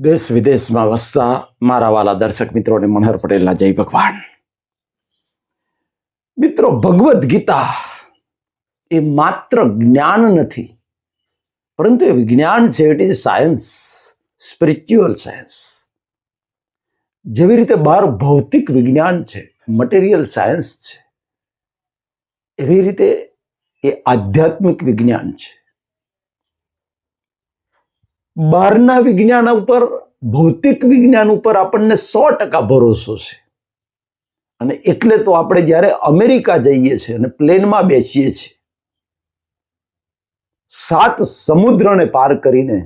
દેશ વિદેશમાં વસતા મારા વાલા દર્શક મિત્રોને મનોહર પટેલના જય ભગવાન. મિત્રો, ભગવદ્ ગીતા એ માત્ર જ્ઞાન નથી, પરંતુ એ વિજ્ઞાન છે it is science spiritual science જેવી રીતે બહાર ભૌતિક વિજ્ઞાન છે મટીરિયલ સાયન્સ છે, એવી રીતે એ આધ્યાત્મિક વિજ્ઞાન છે. બહારના વિજ્ઞાન ઉપર, ભૌતિક વિજ્ઞાન ઉપર આપણને સો ટકા ભરોસો છે. અને એટલે તો આપણે જ્યારે અમેરિકા જઈએ છીએ અને પ્લેનમાં બેસીએ છીએ, સાત સમુદ્રને પાર કરીને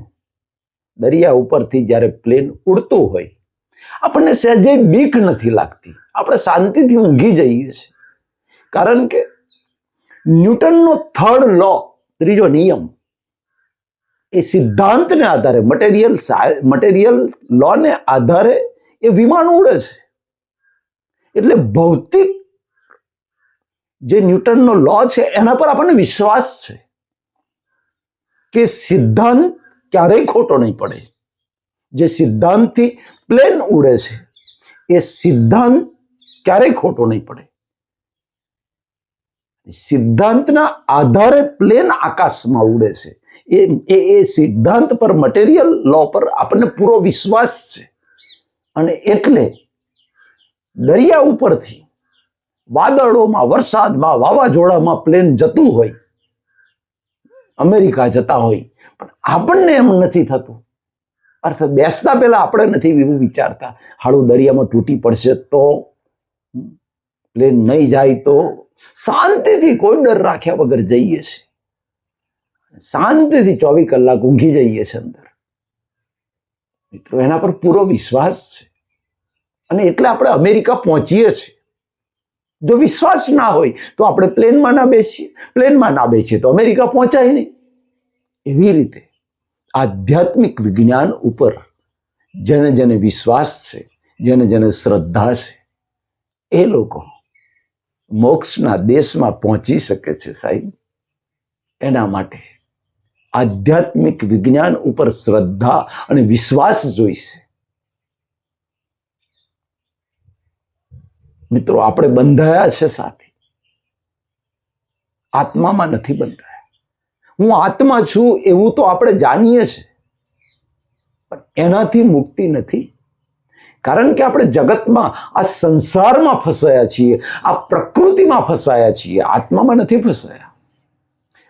દરિયા ઉપરથી જ્યારે પ્લેન ઉડતું હોય, આપણને સહેજે બીક નથી લાગતી. આપણે શાંતિથી ઊંઘી જઈએ છીએ. કારણ કે ન્યૂટનનો થર્ડ લો, ત્રીજો નિયમ એ સિદ્ધાંતને આધારે મટેરિયલ મટેરિયલ લોને આધારે એ વિમાન ઉડે છે. એટલે ભૌતિક જે ન્યૂટનનો લો છે, એના પર આપણને વિશ્વાસ છે કે સિદ્ધાંત ક્યારેય ખોટો નહીં પડે. જે સિદ્ધાંતથી પ્લેન ઉડે છે, એ સિદ્ધાંત ક્યારેય ખોટો નહીં પડે. સિદ્ધાંતના આધારે પ્લેન આકાશમાં ઉડે છે. એ એ સિદ્ધાંત પર મટીરિયલ લો પર આપણને પૂરો વિશ્વાસ છે. અને એટલે દરિયા ઉપરથી વાદળોમાં, વરસાદમાં, વાવાઝોડામાં પ્લેન જતું હોય, અમેરિકા જતા હોય, પણ આપણને એમ નથી થતું. અર્થાત બેસતા પહેલા આપણે નથી એવું વિચારતા, હાળું, દરિયામાં તૂટી પડશે તો? પ્લેન નહીં જાય તો? શાંતિથી કોઈ ડર રાખ્યા વગર જઈએ છીએ. શાંતિથી ચોવીસ કલાક ઊંઘી જઈએ છીએ અંદર. મિત્રો, એના પર પૂરો વિશ્વાસ છે. અને એટલે આપણે અમેરિકા પહોંચીએ છીએ. જો વિશ્વાસ ના હોય, તો આપણે પ્લેનમાં ના બેસીએ. પ્લેનમાં ના બેસીએ તો અમેરિકા પહોંચાય નહીં. એવી રીતે આધ્યાત્મિક વિજ્ઞાન ઉપર જેને જેને વિશ્વાસ છે, જેને જેને શ્રદ્ધા છે, એ લોકો મોક્ષના દેશમાં પહોંચી શકે છે સાહેબ. એના માટે આધ્યાત્મિક વિજ્ઞાન ઉપર શ્રદ્ધા અને વિશ્વાસ જોઈશે. મિત્રો, આપણે બંધાયા છે સાથે. આત્મામાં નથી બંધાયા. હું આત્મા છું એવું તો આપણે જાણીએ છીએ. પણ એનાથી મુક્તિ નથી. કારણ કે આપણે જગતમાં આ સંસારમાં ફસાયા છીએ, આ પ્રકૃતિમાં ફસાયા છીએ, આત્મામાં નથી ફસાયા.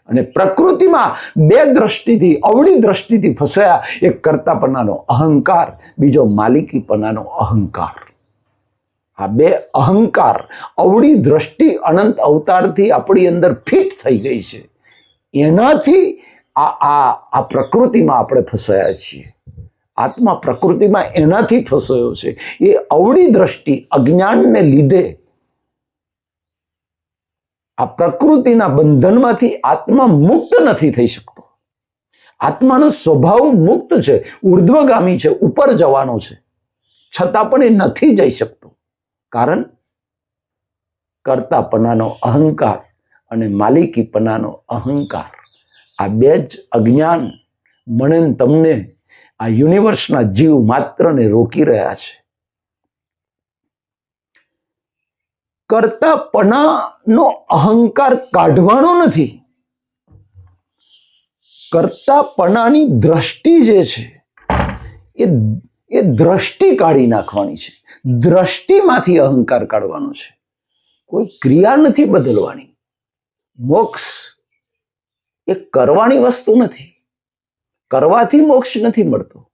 અને પ્રકૃતિમાં બે દ્રષ્ટિથી, અવળી દ્રષ્ટિથી ફસાયા, એક કરતાપણાનો અહંકાર, બીજો માલિકીપણાનો અહંકાર. આ બે અહંકાર, અવળી દ્રષ્ટિ અનંત અવતારથી આપણી અંદર ફિટ થઈ ગઈ છે. એનાથી આ આ આ પ્રકૃતિમાં આપણે ફસાયા છીએ. આત્મા પ્રકૃતિમાં એનાથી ફસાયો છે. એ અવળી દ્રષ્ટિ અજ્ઞાનને લીધે આ પ્રકૃતિના બંધનમાંથી આત્મા મુક્ત નથી થઈ શકતો. આત્માનો સ્વભાવ મુક્ત છે, ઉર્ધ્વગામી છે, ઉપર જવાનો છે. છતાં પણ એ નથી જઈ શકતો. કારણ? કરતાપનાનો અહંકાર અને માલિકીપનાનો અહંકાર. આ બે જ અજ્ઞાન મને તમને આ યુનિવર્સના જીવ માત્રને રોકી રહ્યા છે. કરતાપણાનો અહંકાર કાઢવાનો નથી. કરતાપણાની દ્રષ્ટિ જે છે, એ એ દ્રષ્ટિ કાઢી નાખવાની છે. દ્રષ્ટિમાંથી અહંકાર કાઢવાનો છે. કોઈ ક્રિયા નથી બદલવાની. મોક્ષ એ કરવાની વસ્તુ નથી. કરવાથી મોક્ષ નથી મળતો.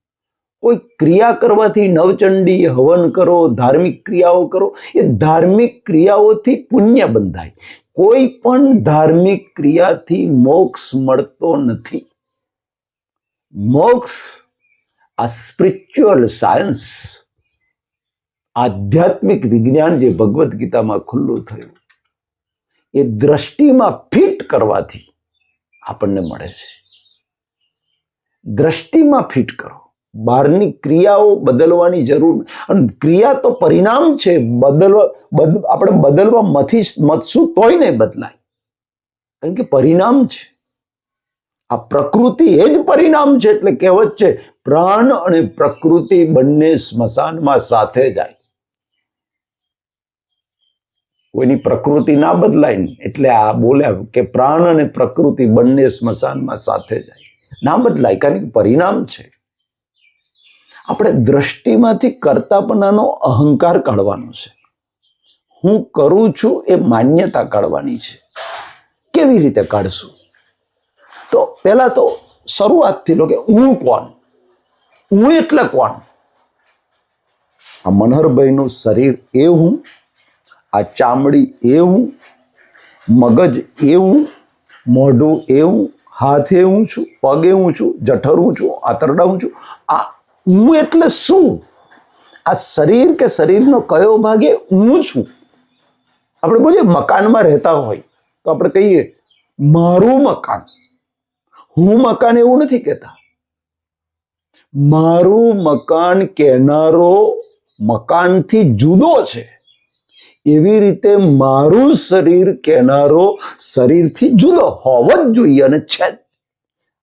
કોઈ ક્રિયા કરવાથી નવચંડી હવન કરો, ધાર્મિક ક્રિયાઓ કરો, એ ધાર્મિક ક્રિયાઓથી પુણ્ય બંધાય. કોઈ પણ ધાર્મિક ક્રિયાથી મોક્ષ મળતો નથી. મોક્ષ આ સ્પિરિચ્યુઅલ સાયન્સ આધ્યાત્મિક વિજ્ઞાન જે ભગવદ્ ગીતામાં ખુલ્લું થયું, એ દ્રષ્ટિમાં ફિટ કરવાથી આપણને મળે છે. દ્રષ્ટિમાં ફિટ કરો. બહારની ક્રિયાઓ બદલવાની જરૂર અને ક્રિયા તો પરિણામ છે, બદલવા આપણે બદલવા મથી મથશું તોય નહીં બદલાય. કારણ કે પરિણામ છે. આ પ્રકૃતિ એ જ પરિણામ છે એટલે કહેવત છે, પ્રાણ અને પ્રકૃતિ બંને સ્મશાનમાં સાથે જાય. કોઈની પ્રકૃતિ ના બદલાય ને, એટલે આ બોલ્યા કે પ્રાણ અને પ્રકૃતિ બંને સ્મશાનમાં સાથે જાય. ના બદલાય, કારણ કે પરિણામ છે. આપણે દ્રષ્ટિમાંથી કરતાપણાનો અહંકાર કાઢવાનો છે. હું કરું છું એ માન્યતા કાઢવાની છે. કેવી રીતે કાઢશું? તો પહેલા તો શરૂઆતથી લો કે હું કોણ? હું એટલે કોણ? આ મનહરભાઈનું શરીર એ હું, આ ચામડી એ હું, મગજ એ હું, મોઢું એ હું, હાથ એ હું છું, પગ એ હું છું, જઠર હું છું, આંતરડા હું છું હું એટલે શું? આ શરીર કે શરીરનો કયો ભાગ એ હું છું? આપણે બોલીએ મકાનમાં રહેતા હોય, તો આપણે કહીએ, મારું મકાન. હું મકાન એવું નથી કહેતા. મારું મકાન કહેનારો મકાનથી જુદો છે. એવી રીતે મારું શરીર કહેનારો શરીરથી જુદો હોવો જ જોઈએ અને છે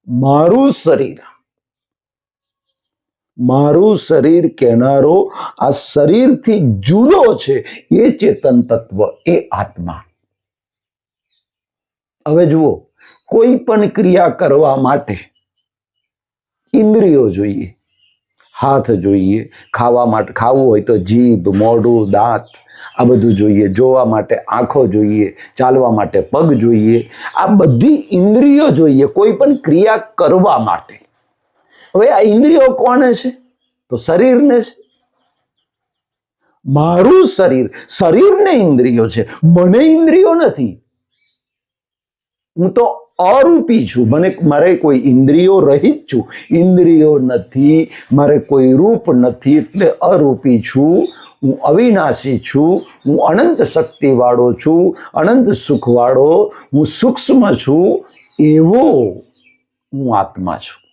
મારું શરીર મારું શરીર કહેનારો આ શરીરથી જુદો છે, એ ચેતન તત્વ, એ આત્મા. હવે જુઓ, કોઈ પણ ક્રિયા કરવા માટે ઇન્દ્રિયો જોઈએ, હાથ જોઈએ, ખાવા માટે, ખાવું હોય તો જીભ, મોઢું, દાંત, આ બધું જોઈએ, જોવા માટે આંખો જોઈએ, ચાલવા માટે પગ જોઈએ, આ બધી ઇન્દ્રિયો જોઈએ, કોઈ પણ ક્રિયા કરવા માટે. હવે આ ઇન્દ્રિયો કોને છે? તો શરીરને છે. મારું શરીર, શરીરને ઇન્દ્રિયો છે. મને ઇન્દ્રિયો નથી. હું તો અરૂપી છું. મને મારે કોઈ ઇન્દ્રિયો રહિત છું. ઇન્દ્રિયો નથી. મારે કોઈ રૂપ નથી. એટલે અરૂપી છું. હું અવિનાશી છું. હું અનંત શક્તિવાળો છું. અનંત સુખવાળો. હું સૂક્ષ્મ છું. એવો હું આત્મા છું.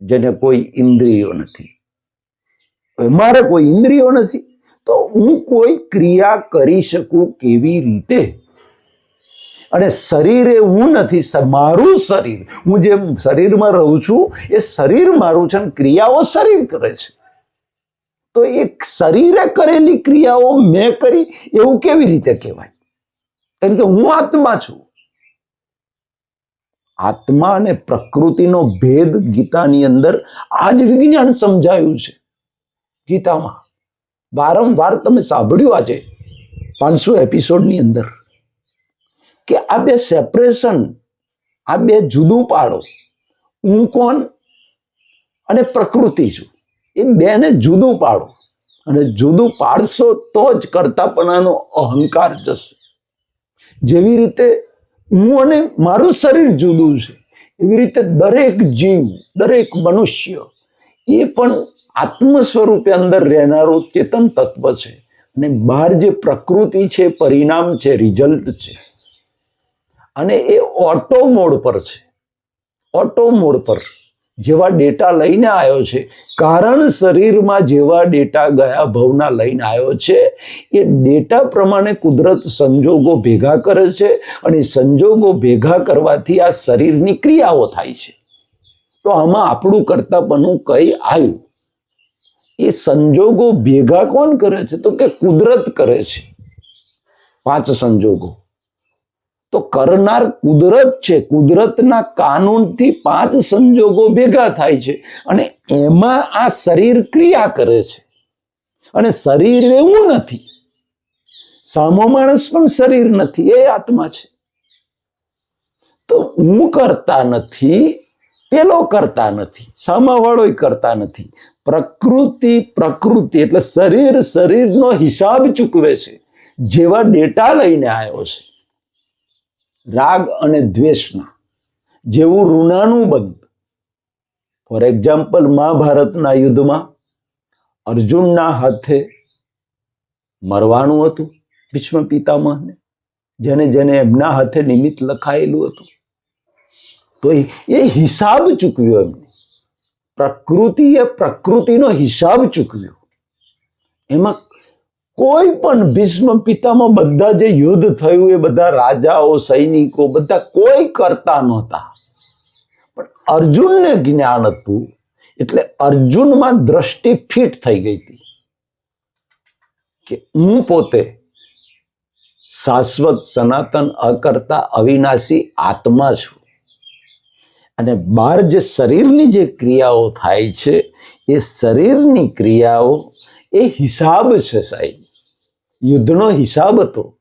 જેને કોઈ ઇન્દ્રિયો નથી. મારે કોઈ ઇન્દ્રિયો નથી, તો હું કોઈ ક્રિયા કરી શકું કેવી રીતે? અને શરીરે હું નથી મારું શરીર, હું જે શરીરમાં રહું છું, એ શરીર મારું છે અને ક્રિયાઓ શરીર કરે છે. તો એ શરીરે કરેલી ક્રિયાઓ મેં કરી, એવું કેવી રીતે કહેવાય? કારણ કે હું આત્મા છું. આત્મા અને પ્રકૃતિનો ભેદ ગીતાની અંદર આ જ વિજ્ઞાન સમજાયું છે. ગીતામાં વારંવાર તમે સાંભળ્યું આજે પાંચસો એપિસોડની અંદર કે આ બે સેપરેશન, આ બે જુદું પાડો, હું કોણ અને પ્રકૃતિ છું એ બેને જુદું પાડો અને જુદું પાડશો તો જ કરતાપણાનો અહંકાર જશે. જેવી રીતે હું અને મારું શરીર જુદું છે. એવી રીતે દરેક જીવ, દરેક મનુષ્ય એ પણ આત્મ સ્વરૂપે અંદર રહેનારું ચેતન તત્વ છે. અને બહાર જે પ્રકૃતિ છે, પરિણામ છે રિઝલ્ટ છે, અને એ ઓટો મોડ પર છે. ઓટો મોડ પર. જેવા ડેટા લઈને આવ્યો છે, કારણ શરીરમાં જેવા ડેટા ગયા ભવના લઈને આવ્યો છે, એ ડેટા પ્રમાણે કુદરત સંજોગો ભેગા કરે છે અને સંજોગો ભેગા કરવાથી આ શરીરની ક્રિયાઓ થાય છે. તો આમાં આપણું કરતાપણું કઈ આવ્યું? એ સંજોગો ભેગા કોણ કરે છે? તો કે કુદરત કરે છે. પાંચ સંજોગો. તો કરનાર કુદરત છે. કુદરતના કાનૂનથી પાંચ સંજોગો ભેગા થાય છે અને એમાં આ શરીર ક્રિયા કરે છે. અને શરીર એવું નથી. સામો માણસ પણ શરીર નથી, એ આત્મા છે. તો હું કરતા નથી, પેલો કરતા નથી, સામાવાળોય કરતા નથી. પ્રકૃતિ પ્રકૃતિ એટલે શરીર શરીરનો હિસાબ ચૂકવે છે. જેવા ડેટા લઈને આવ્યો છે. રાગ અને દ્વેષના જેવું ઋણાનું બંધ. ફોર એક્ઝામ્પલ મહાભારતના યુદ્ધમાં અર્જુનના હાથે મરવાનું હતું ભીષ્મ પિતામહને, જેને જેને એમના હાથે નિમિત્ત લખાયેલું હતું. તો એ એ હિસાબ ચૂકવ્યો એમને. પ્રકૃતિએ પ્રકૃતિનો હિસાબ ચૂકવ્યો. એમાં કોઈ પણ ભીષ્મ પિતામાં બધા જે યુદ્ધ થયું એ બધા રાજાઓ, સૈનિકો, બધા કોઈ કરતા નહોતા. પણ અર્જુનને જ્ઞાન હતું, એટલે અર્જુનમાં દ્રષ્ટિ ફિટ થઈ ગઈ હતી કે હું પોતે શાશ્વત સનાતન અકર્તા અવિનાશી આત્મા છું. અને બહાર જે શરીરની જે ક્રિયાઓ થાય છે, એ શરીરની ક્રિયાઓ એ હિસાબ છે સાહેબ. યુદ્ધનો હિસાબ હતો.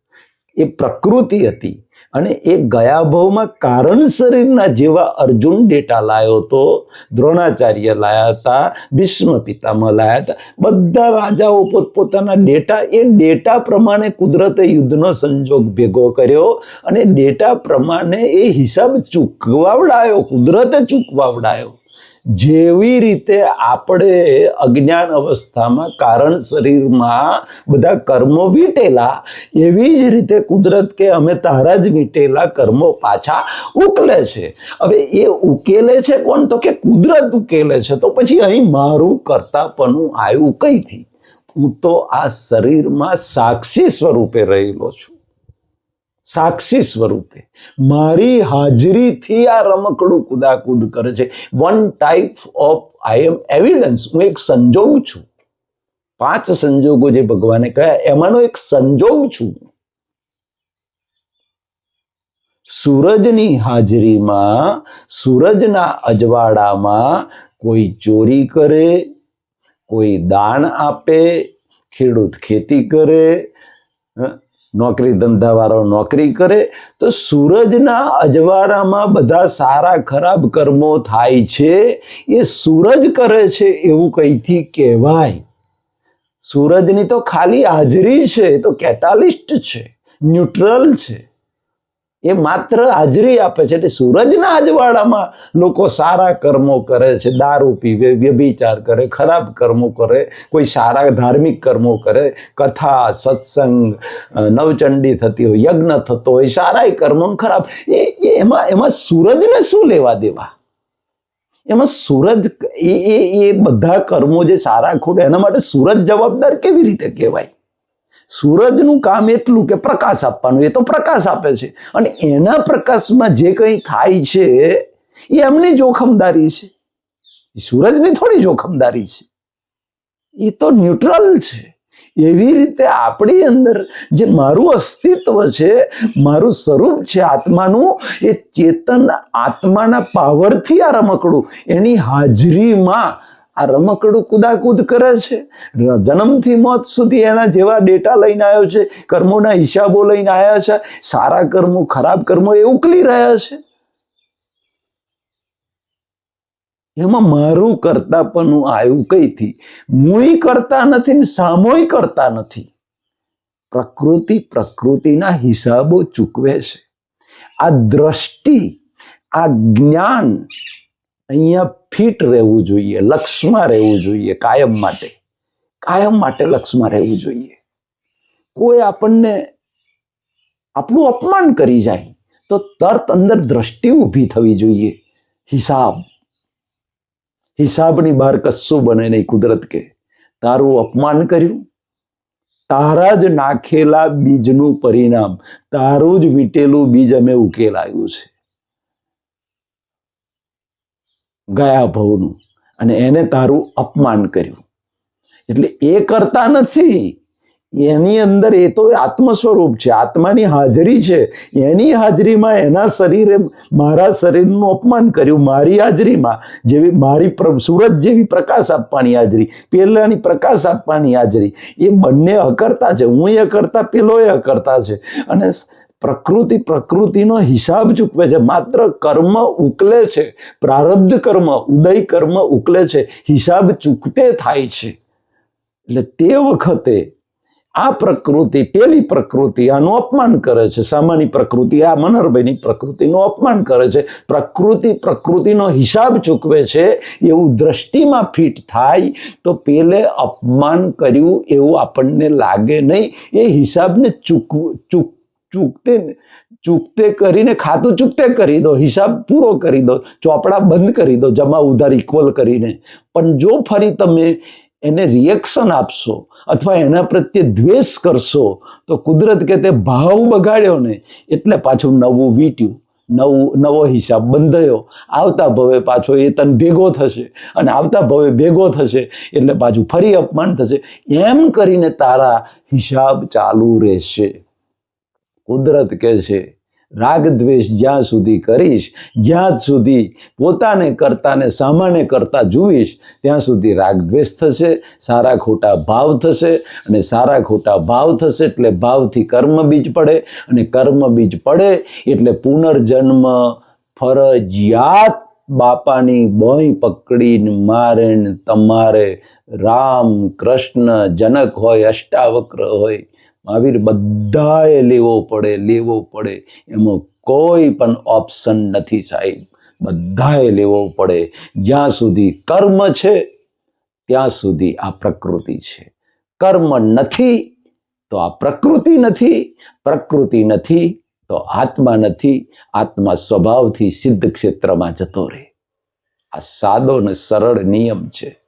એ પ્રકૃતિ હતી અને એ ગયા ભાવમાં કારણ શરીરના જેવા અર્જુન ડેટા લાયો હતો. દ્રોણાચાર્ય લાયા હતા, ભીષ્મ પિતામાં લાયા હતા. બધા રાજાઓ પોતપોતાના ડેટા, એ ડેટા પ્રમાણે કુદરતે યુદ્ધનો સંજોગ ભેગો કર્યો અને ડેટા પ્રમાણે એ હિસાબ ચૂકવાવડાયો, કુદરતે ચૂકવાવડાયો. જેવી રીતે આપણે અજ્ઞાન અવસ્થામાં કારણ શરીરમાં બધા કર્મો વીટેલા, એવી જ રીતે કુદરત કે અમે તારા જ વીટેલા કર્મો પાછા ઉકલે છે. હવે એ ઉકેલે છે કોણ? તો કે કુદરત ઉકેલે છે. તો પછી અહીં મારું કરતાપણું આવ્યું કઈથી? હું તો આ શરીરમાં સાક્ષી સ્વરૂપે રહેલો છું. સાક્ષી સ્વરૂપે. મારી હાજરીથી આ રમકડું કુદાકુદ કરે છે. One type of I am evidence હું એક સંજોગ છું. પાંચ સંજોગો જે ભગવાને કહ્યા, એમાંનો એક સંજોગ છું. સૂરજની હાજરીમાં, સૂરજના અજવાળામાં કોઈ ચોરી કરે, કોઈ દાન આપે, ખેડૂત ખેતી કરે નોકરી ધંધાવાળો નોકરી કરે, તો સૂરજના અજવાળામાં બધા સારા ખરાબ કર્મો થાય છે. એ સૂરજ કરે છે એવું કંઈથી કહેવાય? સૂરજની તો ખાલી હાજરી છે તો કેટાલિસ્ટ છે ન્યુટ્રલ છે. એ માત્ર હાજરી આપે છે. એટલે સૂરજના અજવાળામાં લોકો સારા કર્મો કરે છે. દારૂ પીવે, વ્યભિચાર કરે, ખરાબ કર્મો કરે, કોઈ સારા ધાર્મિક કર્મો કરે, કથા, સત્સંગ નવચંડી થતી હોય, યજ્ઞ થતો હોય સારા કર્મો ખરાબ. એ એમાં એમાં સૂરજને શું લેવા દેવા? એમાં સૂરજ એ એ બધા કર્મો જે સારા ખોટા, એના માટે સૂરજ જવાબદાર કેવી રીતે કહેવાય? સૂરજનું કામ એટલું કે પ્રકાશ આપવાનું, એ તો પ્રકાશ આપે છે. અને એના પ્રકાશમાં જે કંઈ થાય છે, એ એમની જોખમદારી છે. સૂરજની થોડી જોખમદારી છે. એ તો ન્યુટ્રલ છે. એવી રીતે આપણી અંદર જે મારું અસ્તિત્વ છે, મારું સ્વરૂપ છે, આત્માનું, એ ચેતન આત્માના પાવરથી આ રમકડું, એની હાજરીમાં આ રમકડું કુદાકુદ કરે છે. જન્મથી મોત સુધી એના જેવા ડેટા લઈને આવ્યો છે, કર્મોના હિસાબો લઈને આવ્યા છે, સારા કર્મો, ખરાબ કર્મો એ ઉકલી રહ્યા છે. એમાં મારું કરતા પણ આવ્યું કઈથી? મુય કરતા નથી ને સામોય કરતા નથી. પ્રકૃતિ પ્રકૃતિના હિસાબો ચૂકવે છે. આ દ્રષ્ટિ, આ જ્ઞાન અહીંયા ફિટ રહેવું જોઈએ, લક્ષમાં રહેવું જોઈએ કાયમ માટે. કાયમ માટે લક્ષમાં રહેવું જોઈએ. કોઈ આપણને આપણું અપમાન કરી જાય, તો તરત અંદર દ્રષ્ટિ ઊભી થવી જોઈએ. હિસાબ. હિસાબની બહાર કશું બને નહીં કુદરત કે. તારું અપમાન કર્યું? તારા જ નાખેલા બીજનું પરિણામ, તારું જ વીટેલું બીજ અમે ઉકેલાયું છે. ગયા ભવનું. અને એને તારું અપમાન કર્યું. એટલે એ કરતા નથી. એની અંદર એ તો આત્મ સ્વરૂપ છે. આત્માની હાજરી છે. એની હાજરીમાં એના શરીરે મારા શરીરનું અપમાન કર્યું. મારી હાજરીમાં જેવી મારી સૂરજ જેવી પ્રકાશ આપવાની હાજરી પહેલાની પ્રકાશ આપવાની હાજરી. એ બંને અકર્તા છે. હું એ કરતા, પેલો એ અકર્તા છે. અને પ્રકૃતિ પ્રકૃતિનો હિસાબ ચૂકવે છે. માત્ર કર્મ ઉકલે છે. પ્રારબ્ધ કર્મ, ઉદય કર્મ ઉકલે છે. હિસાબ ચૂકતે થાય છે. એટલે તે વખતે આ પ્રકૃતિ, પેલી પ્રકૃતિ આનું અપમાન કરે છે. સામાન્ય પ્રકૃતિ, આ મનરભાઈની પ્રકૃતિનું અપમાન કરે છે. પ્રકૃતિ પ્રકૃતિનો હિસાબ ચૂકવે છે. એવું દ્રષ્ટિમાં ફિટ થાય તો પેલે અપમાન કર્યું એવું આપણને લાગે નહીં. એ હિસાબને ચૂકવું, ચૂક ચૂકતે ચૂકતે કરીને ખાતું ચૂકતે કરી દો, હિસાબ પૂરો કરી દો, ચોપડા બંધ કરી દો, જમા ઉધાર ઇક્વલ કરીને. પણ જો ફરી તમે એને રિએક્શન આપશો અથવા એના પ્રત્યે દ્વેષ કરશો, તો કુદરત કે તે ભાવ બગાડ્યો ને, એટલે પાછું નવું વીટ્યું, નવું, નવો હિસાબ બંધાયો. આવતા ભવે પાછો એ તન ભેગો થશે અને આવતા ભવે ભેગો થશે એટલે પાછું ફરી અપમાન થશે. એમ કરીને તારા હિસાબ ચાલુ રહેશે. કુદરત કહે છે રાગ દ્વેષ જ્યાં સુધી કરીશ, જ્યાં સુધી પોતાને કરતાને સામાન્ય કરતા જોઈશ ત્યાં સુધી રાગ દ્વેષ થશે, સારા ખોટા ભાવ થશે અને સારા ખોટા ભાવ થશે એટલે ભાવથી કર્મ બીજ પડે અને કર્મ બીજ પડે એટલે પુનર્જન્મ ફરજિયાત બાપાની બોય પકડીને મારે તમારે રામ કૃષ્ણ જનક હોય, અષ્ટાવક્ર હોય મહાવીર, બધાએ લેવો પડે લેવો પડે. એમાં કોઈ પણ ઓપ્શન નથી સાહેબ. બધાએ લેવો પડે. જ્યાં સુધી કર્મ છે, ત્યાં સુધી આ પ્રકૃતિ છે. કર્મ નથી, તો આ પ્રકૃતિ નથી. પ્રકૃતિ નથી, તો આત્મા નથી. આત્મા સ્વભાવથી સિદ્ધ ક્ષેત્રમાં જતો રહે. આ સાદો ને સરળ નિયમ છે.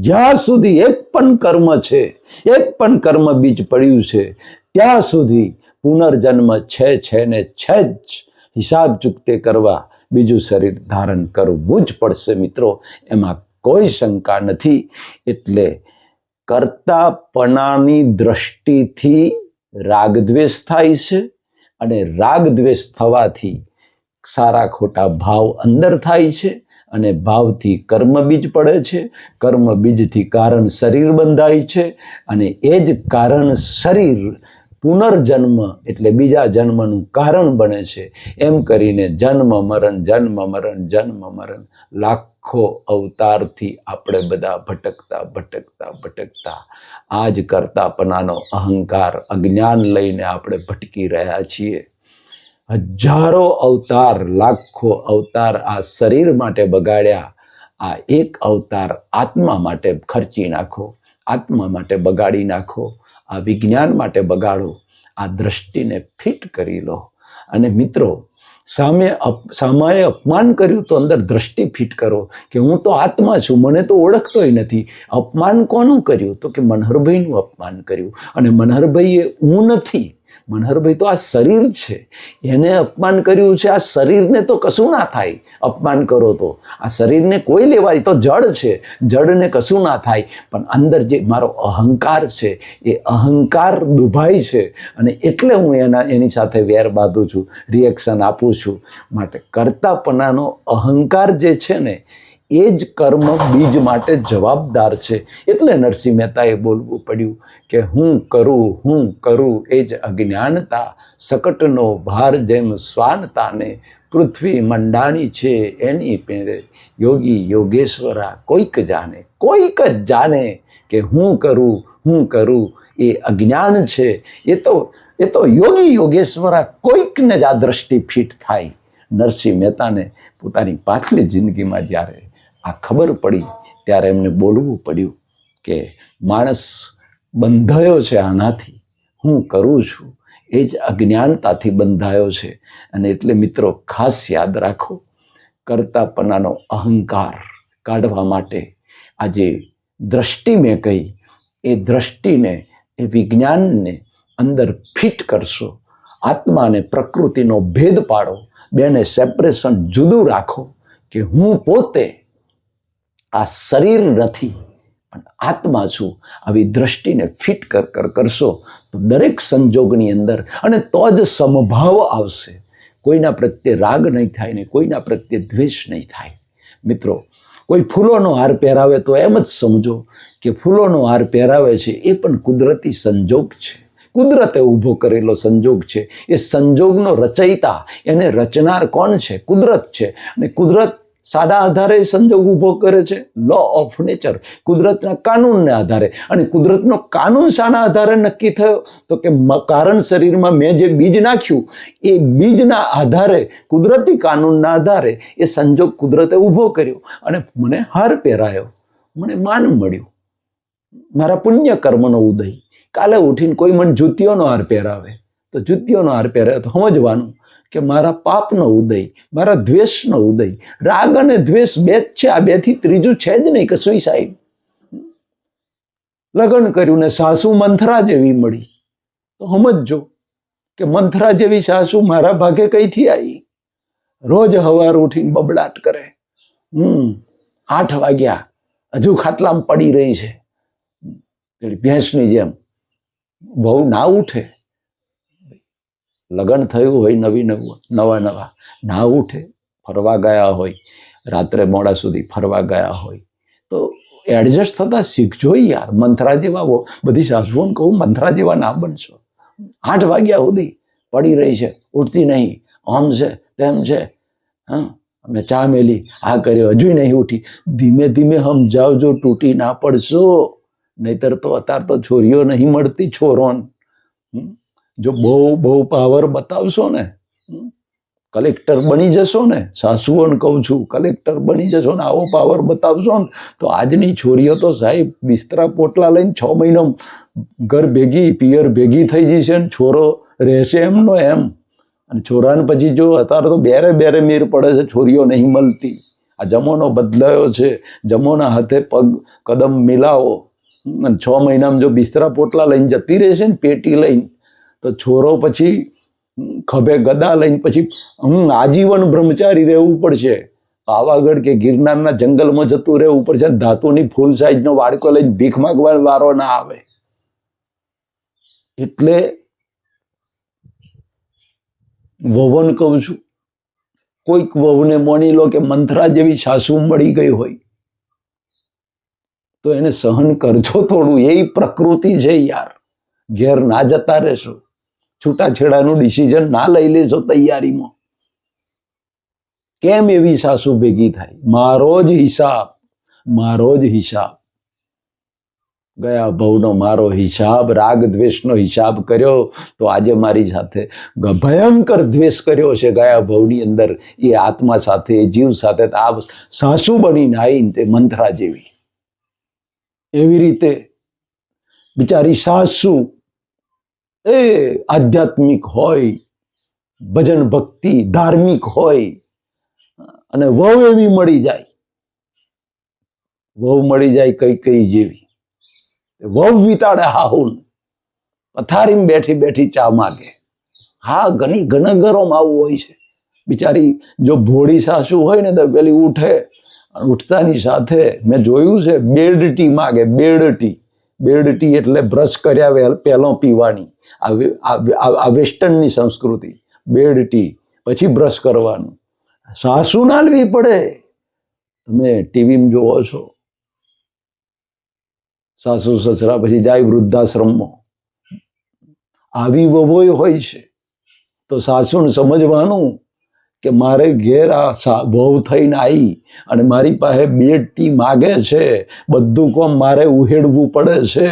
જ્યાં સુધી એક પણ કર્મ છે, એક પણ કર્મ બીજ પડ્યું છે, ત્યાં સુધી પુનર્જન્મ છે છે ને છે જ. હિસાબ ચૂકતે કરવા, બીજું શરીર ધારણ કરવું જ પડશે મિત્રો. એમાં કોઈ શંકા નથી. એટલે કરતાપણાની દ્રષ્ટિથી રાગદ્વેષ થાય છે અને રાગદ્વેષ થવાથી સારા ખોટા ભાવ અંદર થાય છે. અને ભાવથી કર્મ બીજ પડે છે. કર્મ બીજથી કારણ શરીર બંધાય છે અને એ જ કારણ શરીર પુનર્જન્મ એટલે બીજા જન્મનું કારણ બને છે. એમ કરીને જન્મ, મરણ જન્મ મરણ જન્મ, મરણ લાખો અવતારથી આપણે બધા ભટકતા ભટકતા ભટકતા. આ જ કરતાપનાનો અહંકાર, અજ્ઞાન લઈને આપણે ભટકી રહ્યા છીએ. હજારો અવતાર, લાખો અવતાર આ શરીર માટે બગાડ્યા. આ એક અવતાર આત્મા માટે ખર્ચી નાખો, આત્મા માટે બગાડી નાખો, આ વિજ્ઞાન માટે બગાડો, આ દ્રષ્ટિને ફિટ કરી લો. અને મિત્રો, સામે સામાએ અપમાન કર્યું તો અંદર દ્રષ્ટિ ફિટ કરો કે હું તો આત્મા છું, મને તો ઓળખતોય નથી. અપમાન કોનું કર્યું? તો કે મનહરભાઈનું અપમાન કર્યું. અને મનહરભાઈએ હું નથી. મનહરભાઈ તો આ શરીર છે. એને અપમાન કર્યું છે, આ શરીરને તો કશું ના થાય. અપમાન કરો તો. આ શરીરને કોઈ લેવાય તો જડ છે. જડને કશું ના થાય. પણ અંદર જે મારો અહંકાર છે, એ અહંકાર દુભાય છે. અને એટલે હું એના, એની સાથે વેર બાંધું છું રિએક્શન આપું છું. માટે કરતાપણાનો અહંકાર જે છે ને એ જ કર્મ બીજ માટે જવાબદાર છે. એટલે નરસિંહ મહેતાએ બોલવું પડ્યું કે હું કરું હું કરું એ જ અજ્ઞાનતા, સકટનો ભાર જેમ સ્વાનતાને પૃથ્વી મંડાણી છે એની પેરે. યોગી યોગેશ્વરા કોઈક જાણે, કોઈક જ જાણે કે હું કરું હું કરું એ અજ્ઞાન છે. એ તો એ તો યોગી યોગેશ્વરા કોઈકને જ આ દ્રષ્ટિ ફિટ થાય. નરસિંહ મહેતાને પોતાની પાછલી જિંદગીમાં જ્યારે આ ખબર પડી ત્યારે એમને બોલવું પડ્યું કે માણસ બંધાયો છે આનાથી, હું કરું છું. એ જ અજ્ઞાનતાથી બંધાયો છે. અને એટલે મિત્રો ખાસ યાદ રાખો, કરતાપનાનો અહંકાર કાઢવા માટે આ જે દ્રષ્ટિ મેં કહી, એ દ્રષ્ટિને, એ વિજ્ઞાનને અંદર ફિટ કરશો. આત્મા અને પ્રકૃતિનો ભેદ પાડો. બેને સેપરેશન જુદું રાખો કે હું પોતે આ શરીર નથી, પણ આત્મા છું. આવી દ્રષ્ટિને ફિટ કર કર કરશો તો દરેક સંજોગની અંદર અને તો જ સમભાવ આવશે. કોઈના પ્રત્યે રાગ નહીં થાય ને કોઈના પ્રત્યે દ્વેષ નહીં થાય. મિત્રો, કોઈ ફૂલોનો હાર પહેરાવે તો એમ જ સમજો કે ફૂલોનો હાર પહેરાવે છે એ પણ કુદરતી સંજોગ છે. કુદરતે ઊભો કરેલો સંજોગ છે. એ સંજોગનો રચયિતા, એને રચનાર કોણ છે? કુદરત છે. અને કુદરત સાડા આધારે સંજોગ ઊભો કરે છે. લો ઓફ નેચર કુદરતના કાનૂનને આધારે. અને કુદરતનો કાનૂન શાના આધારે નક્કી થયો. તો કે કારણ શરીરમાં મેં જે બીજ નાખ્યું, એ બીજના આધારે, કુદરતી કાનૂનના આધારે, એ સંજોગ કુદરતે ઊભો કર્યો. અને મને હાર પહેરાયો. મને માન મળ્યું. મારા પુણ્ય કર્મનો ઉદય. કાલે ઉઠીને કોઈ મને જૂતીઓનો હાર પહેરાવે. તો જુતીઓનો હાર પહેરે. તો સમજવાનું કે મારા પાપનો ઉદય, મારા દ્વેષનો ઉદય, રાગ અને દ્વેષ બે જ છે. આ બેથી ત્રીજું છે જ નહીં કશું સાહેબ. લગ્ન કર્યું ને સાસુ મંથરા જેવી મળી. તો સમજજો કે મંથરા જેવી સાસુ મારા ભાગે કઈથી આવી? રોજ હવાર ઉઠીને બબડાટ કરે. હમ, આઠ વાગ્યા હજુ ખાટલામાં પડી રહી છે. ભેંસની જેમ. બહુ ના ઉઠે. લગ્ન થયું હોય નવી નવું, નવા નવા. ના ઉઠે, ફરવા ગયા હોય. રાત્રે મોડા સુધી ફરવા ગયા હોય. તો એડજસ્ટ થતાં શીખજો યાર. મંથરા જેવા. બધી સાસુઓને કહું, મંથરા જેવા ના બનશો. આઠ વાગ્યા સુધી પડી રહી છે. ઉઠતી નહીં. આમ છે, તેમ છે. હા? અમે ચા મેલી. આ કર્યો. હજુ નહીં ઉઠી. ધીમે ધીમે સમજાવજો, તૂટી ના પડશો. નહીતર તો અત્યારે તો છોરીઓ નહીં મળતી, છોરોન. હમ? જો બહુ બહુ પાવર બતાવશો ને? કલેક્ટર બની જશો ને, સાસુઓને કહું છું કલેક્ટર બની જશો ને, આવો પાવર બતાવશો ને, તો આજની છોરીઓ તો સાહેબ બિસ્તરા પોટલા લઈને છ મહિનો ઘર ભેગી, પિયર ભેગી થઈ જશે ને, છોરો રહેશે એમનો એમ અને છોરાને પછી જો અત્યારે તો બેરે બેરે મેર પડે છે, છોરીઓ નહીં મળતી આ જમોનો બદલાયો છે, જમોના હાથે પગ, કદમ મિલાવો અને છ મહિનામાં જો બિસ્તરા પોટલા લઈને જતી રહેશે ને, પેટી લઈને તો છોરો પછી ખભે ગદા લઈને પછી હું આજીવન બ્રહ્મચારી રહેવું પડશે. પાવાગઢ કે ગિરનારના જંગલમાં જતું રહેવું પડશે. ધાતુની ફૂલ સાઈઝનો વાડકો લઈને ભીખ માગવા વારો ના આવે. એટલે વવન કહું છું, કોઈક વહુને માની લો કે મંથરા જેવી સાસુ મળી ગઈ હોય. તો એને સહન કરજો થોડું. એ પ્રકૃતિ છે યાર. ઘેર ના જતા રહેશો. છૂટાછેડાનું ડિસિઝન ના લઈ લેશો તૈયારીમાં. કેમ એવી સાસુ ભેગી થાય? મારો જ હિસાબ, મારો જ હિસાબ. ગયા ભવનો મારો હિસાબ, રાગ દ્વેષનો હિસાબ કર્યો તો આજે મારી સાથે ભયંકર દ્વેષ કર્યો છે ગયા ભવની અંદર. એ આત્મા સાથે જીવ સાથે આ સાસુ બનીને આવીને તે મંથરા જેવી. એવી રીતે બિચારી સાસુ એ આધ્યાત્મિક હોય, ભજન ભક્તિ, ધાર્મિક હોય, અને વહુ એવી મળી જાય. વહુ મળી જાય કઈ કઈ જેવી. વહુ વિતાડે હાહુન પથારીમાં બેઠી બેઠી ચા માગે. હા, ઘણી ઘણા ઘરોમાં આવું હોય છે. બિચારી જો ભોળી સાસુ હોય ને તો પેલી ઉઠે ઉઠતાની સાથે મેં જોયું છે, બેડ ટી માગે, બેડ ટી. બેડ ટી એટલે બ્રશ કર્યા પહેલો પીવાની. આ વેસ્ટર્નની સંસ્કૃતિ. બેડ ટી, પછી બ્રશ કરવાનું. સાસુ ના લેવી પડે. તમે ટીવીમાં જોવો છો. સાસુ સસરા પછી જાય વૃદ્ધાશ્રમમાં. આવી વવોય હોય છે. તો સાસુને સમજવાનું કે મારે ઘેર આ વહુ થઈને આવી અને મારી પાસે બે ટી માગે છે, બધું કોમ મારે ઉહેડવું પડે છે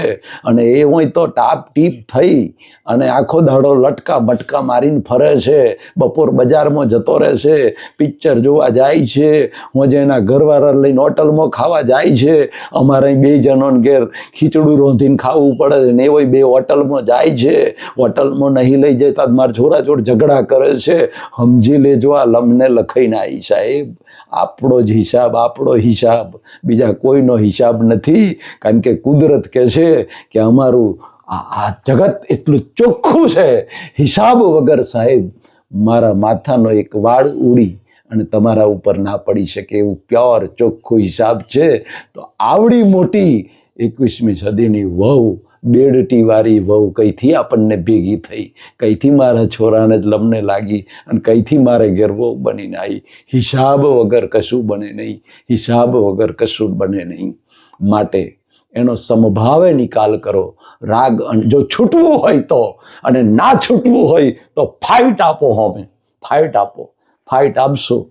અને એ હોય તો ટાપ ટીપ થઈ અને આખો દાડો લટકા બટકા મારીને ફરે છે, બપોર બજારમાં જતો રહે છે, પિક્ચર જોવા જાય છે, હું જે એના ઘરવાળા લઈને હોટલમાં ખાવા જાય છે, અમારે બે જણોને ઘેર ખીચડું રોંધીને ખાવું પડે છે ને હોય બે હોટલમાં જાય છે, હોટલમાં નહીં લઈ જતા મારા છોરા છોડ ઝઘડા કરે છે, સમજી લેજો લમને લખાઈને આવી સાહેબ. આપણો જ હિસાબ, આપણો હિસાબ. બીજા કોઈનો હિસાબ નથી. કારણ કે કુદરત કહે છે કે અમારું આ જગત એટલું ચોખ્ખું છે. હિસાબ વગર સાહેબ, મારા માથાનો એક વાળ ઉડી અને તમારા ઉપર ના પડી શકે એવું પ્યોર ચોખ્ખું હિસાબ છે. તો આવડી મોટી એકવીસમી સદીની વહુ બેડટી વારી વહુ કઈથી આપણને ભેગી થઈ? કઈથી મારા છોરાને જ લમને લાગી અને કઈથી મારે ઘેર બનીને આવી હિસાબ વગર કશું બને નહીં. હિસાબ વગર કશું બને નહીં. માટે એનો સમભાવે નિકાલ કરો. રાગ અને, જો છૂટવું હોય તો અને ના છૂટવું હોય તો ફાઇટ આપો હોમે. ફાઇટ આપો. ફાઇટ આપશો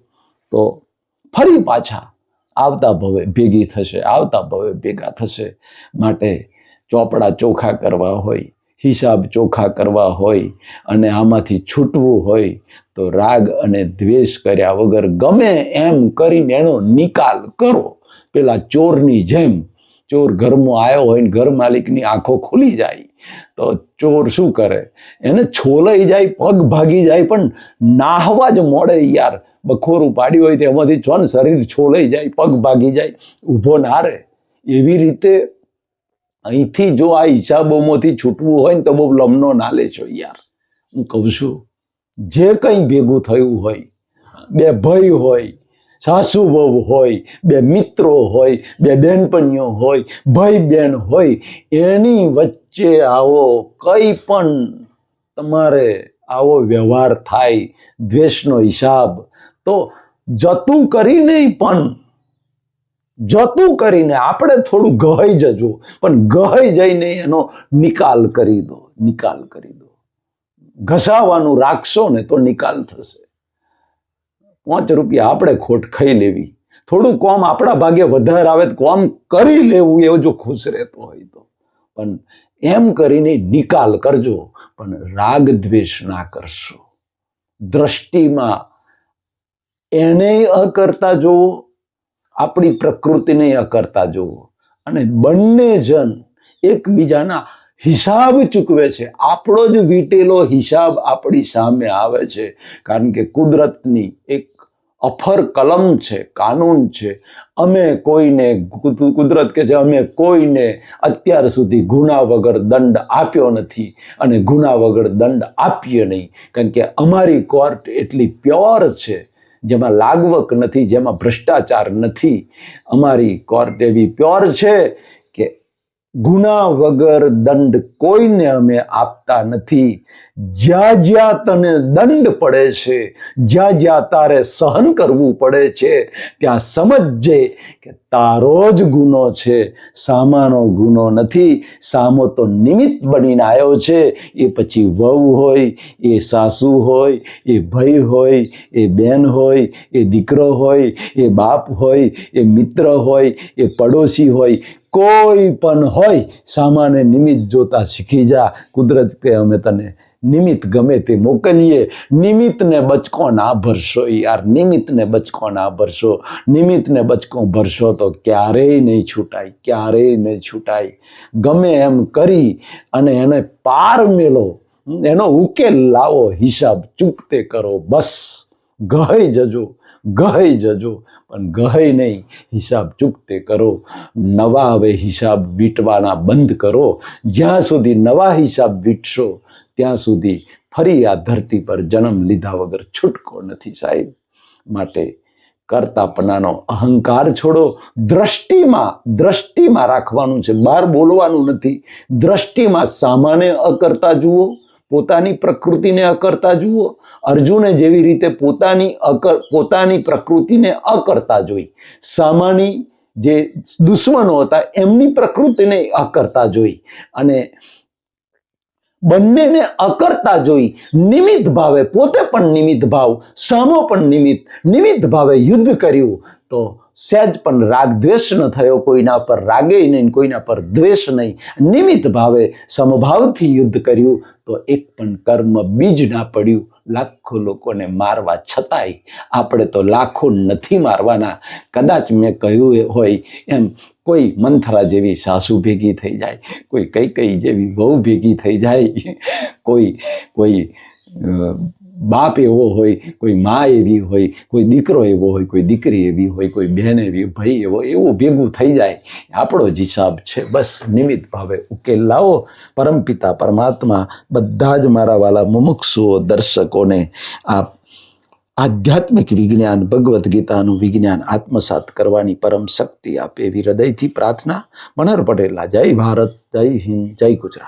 તો ફરી પાછા આવતા ભવે ભેગી થશે, આવતા ભવે ભેગા થશે. માટે ચોપડા ચોખા કરવા હોય, હિસાબ ચોખા કરવા હોય અને આમાંથી છૂટવું હોય તો રાગ અને દ્વેષ કર્યા વગર ગમે એમ કરીને એનો નિકાલ કરો. પેલા ચોરની જેમ ચોર ઘરમાં આવ્યો હોય ને ઘર માલિકની આંખો ખુલી જાય તો ચોર શું કરે? એને છોલાઈ જાય, પગ ભાગી જાય, પણ નાહવા જ મોડે યાર. બખોરું પાડ્યું હોય તો એમાંથી છો ને શરીર છોલાઈ જાય, પગ ભાગી જાય, ઊભો ના રહે. એવી રીતે અહીંથી જો આ હિસાબોમાંથી છૂટવું હોય ને તો બહુ લમનો ના લેશો યાર. હું કહું છું, જે કંઈ ભેગું થયું હોય, બે ભય હોય, સાસુ વહુ હોય, બે મિત્રો હોય, બે બહેનપણીઓ હોય, ભાઈ બહેન હોય, એની વચ્ચે આવો કંઈ પણ તમારે આવો વ્યવહાર થાય, દ્વેષનો હિસાબ, તો જતું કરીને પણ જતું કરીને આપણે થોડું ગહાઈ જજો. પણ ગહાઈ જઈને એનો નિકાલ કરી દો, નિકાલ કરી દો. ઘસાવાનું રાખશો ને તો નિકાલ થશે. પાંચ રૂપિયા આપણે ખોટ ખાઈ લેવી. થોડું કોમ આપણા ભાગે વધારે આવે તો કોમ કરી લેવું એવું જો ખુશ રહેતો હોય તો. પણ એમ કરીને નિકાલ કરજો, પણ રાગ દ્વેષ ના કરશો. દ્રષ્ટિમાં એને અ કરતા જોવો આપણી પ્રકૃતિને અકર્તા જોવો. અને બંને જન એકબીજાના હિસાબ ચૂકવે છે. આપણો જ વીટેલો હિસાબ આપણી સામે આવે છે. કારણ કે કુદરતની એક અફર કલમ છે, કાનૂન છે. અમે કોઈને કુદરત કે છે અમે કોઈને અત્યાર સુધી ગુના વગર દંડ આપ્યો નથી અને ગુના વગર દંડ આપીએ નહીં. કારણ કે અમારી કોર્ટ એટલી પ્યોર છે જેમાં લાગવક નથી જેમાં ભ્રષ્ટાચાર નથી. અમારી કોર્ટ એવી પ્યોર છે. ગુના વગર દંડ કોઈને અમે આપતા નથી. જ્યાં જ્યાં તને દંડ પડે છે, જ્યાં જ્યાં તારે સહન કરવું પડે છે, ત્યાં સમજજે કે તારો જ ગુનો છે, સામાનો ગુનો નથી. સામો તો નિમિત્ત બનીને આવ્યો છે. એ પછી વહુ હોય, એ સાસુ હોય, એ ભાઈ હોય, એ બેન હોય, એ દીકરો હોય, એ બાપ હોય, એ મિત્ર હોય, એ પડોશી હોય કોઈ પણ હોય સામાન્ય નિમિત્ત જોતા શીખી જા. કુદરત કે અમે તને નિમિત્ત ગમે તે મોકલીએ. નિમિત્તને બચકો ના ભરશો યાર. નિમિત્તને બચકો ના ભરશો. નિમિત્તને બચકો ભરશો તો ક્યારેય નહીં છૂટાય, ક્યારેય નહીં છૂટાય. ગમે એમ કરી અને એને પાર મેલો, એનો ઉકેલ લાવો, હિસાબ ચૂકતે કરો, બસ. ગઈ જજો. ગહાઈ જજો, પણ ગહઈ નહીં. હિસાબ ચૂકતે કરો. નવા હવે હિસાબ વીટવાના બંધ કરો. જ્યાં સુધી નવા હિસાબ વીટશો ત્યાં સુધી ફરી આ ધરતી પર જન્મ લીધા વગર છૂટકો નથી સાહેબ. માટે કરતાપનાનો અહંકાર છોડો. દ્રષ્ટિમાં દ્રષ્ટિમાં રાખવાનું છે. બહાર બોલવાનું નથી. દ્રષ્ટિમાં સામાન્ય અકર્તા જુઓ. પોતાની પ્રકૃતિને અકર્તા જુઓ. અર્જુને જેવી રીતે પોતાની અકર, પોતાની પ્રકૃતિને અકર્તા જોઈ. સામાની જે દુશ્મનો હતા, એમની પ્રકૃતિને અકર્તા જોઈ અને બંનેને અકર્તા જોઈ. નિમિત્ત ભાવે, પોતે પણ નિમિત્ત ભાવ, સામો પણ નિમિત્ત નિમિત્ત ભાવે યુદ્ધ કર્યું. તો સહેજ પણ રાગ દ્વેષ ન થયો, કોઈના પર રાગે નહીં, કોઈના પર દ્વેષ નહીં. નિમિત્ત ભાવે સમભાવથી યુદ્ધ કર્યું, તો એક પણ કર્મ બીજ ના પડ્યું. લાખો લોકોને મારવા છતાંય આપણે તો લાખો નથી મારવાના. કદાચ મેં કહ્યું હોય, એમ કોઈ મંથરા જેવી સાસુ ભેગી થઈ જાય, કોઈ કઈ કઈ જેવી વહુ ભેગી થઈ જાય, કોઈ કોઈ બાપ એવો હોય, કોઈ મા એવી હોય, કોઈ દીકરો એવો હોય, કોઈ દીકરી એવી હોય, કોઈ બહેન એવી, ભાઈ એવો, એવું ભેગું થઈ જાય. આપણો જ હિસાબ છે. બસ નિમિત્ત ભાવે ઉકેલ લાવો. પરમપિતા પરમાત્મા, બધા જ મારા વાલા મુમુક્ષુઓ, દર્શકોને આ આધ્યાત્મિક વિજ્ઞાન, ભગવદ્ ગીતાનું વિજ્ઞાન આત્મસાત કરવાની પરમ શક્તિ આપે એવી હૃદયથી પ્રાર્થના. મનર પટેલના જય ભારત, જય હિન્દ, જય ગુજરાત.